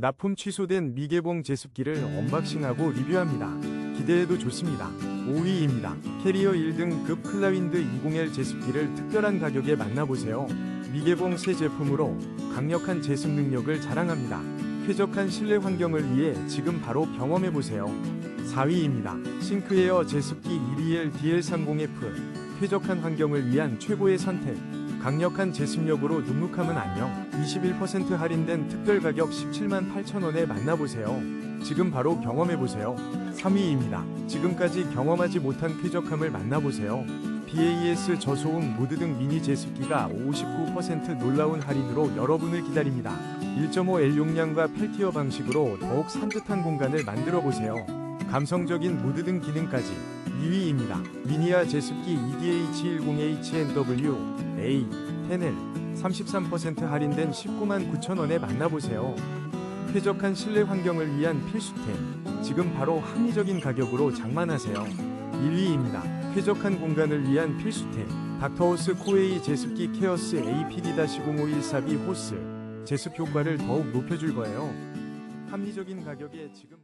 납품 취소된 미개봉 제습기를 언박싱하고 리뷰합니다. 기대해도 좋습니다. 5위입니다. 캐리어 1등 급 클라윈드 20L 제습기를 특별한 가격에 만나보세요. 미개봉 새 제품으로 강력한 제습 능력을 자랑합니다. 쾌적한 실내 환경을 위해 지금 바로 경험해보세요. 4위입니다. 싱크에어 제습기 1EL DL30F 쾌적한 환경을 위한 최고의 선택 강력한 제습력으로 눅눅함은 안녕 21% 할인된 특별 가격 17만 8천원에 만나보세요. 지금 바로 경험해보세요. 3위입니다. 지금까지 경험하지 못한 쾌적함을 만나보세요. BAS 저소음 모드 등 미니 제습기가 59% 놀라운 할인으로 여러분을 기다립니다. 1.5L 용량과 펠티어 방식으로 더욱 산뜻한 공간을 만들어 보세요. 감성적인 모드 등 기능까지 2위입니다. 미니아 제습기 EDH10HNW A 10L 33% 할인된 19만 9천원에 만나보세요. 쾌적한 실내 환경을 위한 필수템. 지금 바로 합리적인 가격으로 장만하세요. 1위입니다. 쾌적한 공간을 위한 필수템. 닥터호스 코웨이 제습기 케어스 APD-0514B 호스. 제습 효과를 더욱 높여줄 거예요. 합리적인 가격에 지금